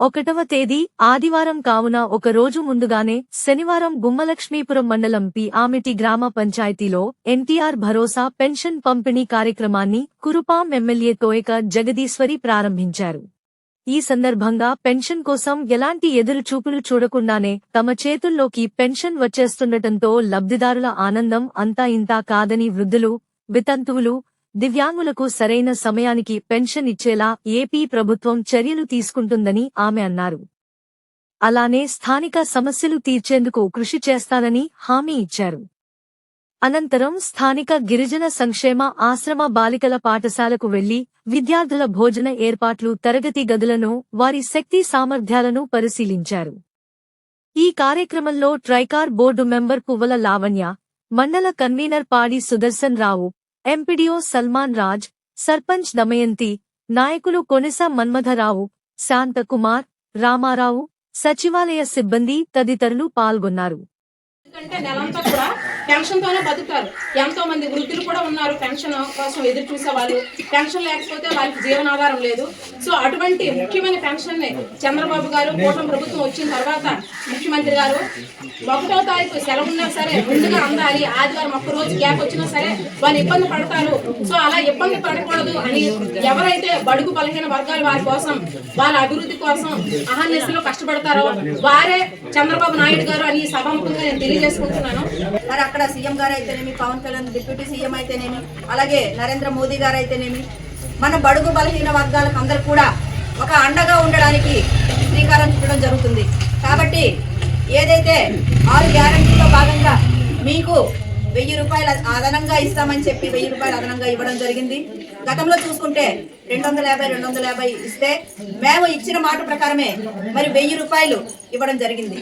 ఒకటవ తేదీ ఆదివారం కావున ఒక రోజు ముందుగానే శనివారం గుమ్మలక్ష్మీపురం మండలం పి ఆమెటి గ్రామ పంచాయతీలో ఎన్టీఆర్ భరోసా పెన్షన్ పంపిణీ కార్యక్రమాన్ని కురుపాం ఎమ్మెల్యే తోయక జగదీశ్వరి ప్రారంభించారు. ఈ సందర్భంగా పెన్షన్ కోసం ఎలాంటి ఎదురుచూపులు చూడకుండానే తమ చేతుల్లోకి పెన్షన్ వచ్చేస్తుండటంతో లబ్ధిదారుల ఆనందం అంతా ఇంతా కాదని వృద్ధులు వితంతువులు దివ్యాంగులకు సరైన సమయానికి పెన్షన్ ఇచ్చేలా ఏపీ ప్రభుత్వం చర్యలు తీసుకుంటుందని ఆమె అన్నారు. అలానే స్థానిక సమస్యలు తీర్చేందుకు కృషి చేస్తానని హామీ ఇచ్చారు. అనంతరం స్థానిక గిరిజన సంక్షేమ ఆశ్రమ బాలికల పాఠశాలకు వెళ్ళి విద్యార్థుల భోజన ఏర్పాట్లు తరగతి గదులను వారి శక్తి సామర్థ్యాలను పరిశీలించారు. ఈ కార్యక్రమంలో Tricor board member Puvvala Lavanya మండల కన్వీనర్ పాడి సుదర్శన్ రావు ఎంపీడీఓ సల్మాన్ రాజ్ సర్పంచ్ దమయంతి నాయకులు కొనిస మన్మథరావు శాంతకుమార్ రామారావు సచివాలయ సిబ్బంది తదితరులు పాల్గొన్నారు. ఎందుకంటే నెలంతా కూడా పెన్షన్ తోనే బతుకుతారు. ఎంతో మంది వృద్ధులు కూడా ఉన్నారు పెన్షన్ కోసం ఎదురు చూసే వాళ్ళు. పెన్షన్ లేకపోతే వాళ్ళకి జీవనాధారం లేదు. సో అటువంటి ముఖ్యమైన పెన్షన్ని చంద్రబాబు గారు కూటమి ప్రభుత్వం వచ్చిన తర్వాత ముఖ్యమంత్రి గారు ఒకటో తారీఖు సెలవు ఉన్నా సరే ముందుగా అందాలి. ఆదివారం ఒక్క రోజు గ్యాప్ వచ్చినా సరే వాళ్ళు ఇబ్బంది పడతారు. సో అలా ఇబ్బంది పడకూడదు అని ఎవరైతే బడుగు బలహీన వర్గాలు వారి కోసం వాళ్ళ అభివృద్ధి కోసం అహర్నిశలో కష్టపడతారో వారే చంద్రబాబు నాయుడు గారు అని సభాముఖంగా నేను తెలియజేసుకుంటున్నాను. మరి అక్కడ సీఎం గారు అయితేనేమి పవన్ కళ్యాణ్ డిప్యూటీ సీఎం అయితేనేమి అలాగే నరేంద్ర మోదీ గారు అయితేనేమి మన బడుగు బలహీన వర్గాలకు అందరు కూడా ఒక అండగా ఉండడానికి శ్రీకారం చుట్టడం జరుగుతుంది. కాబట్టి ఏదైతే ఆరు గ్యారంటీలో భాగంగా మీకు వెయ్యి రూపాయలు అదనంగా ఇస్తామని చెప్పి వెయ్యి రూపాయలు అదనంగా ఇవ్వడం జరిగింది. గతంలో చూసుకుంటే రెండు వందల యాభై రెండు వందల యాభై ఇస్తే మేము ఇచ్చిన మాట ప్రకారమే మరి వెయ్యి రూపాయలు ఇవ్వడం జరిగింది.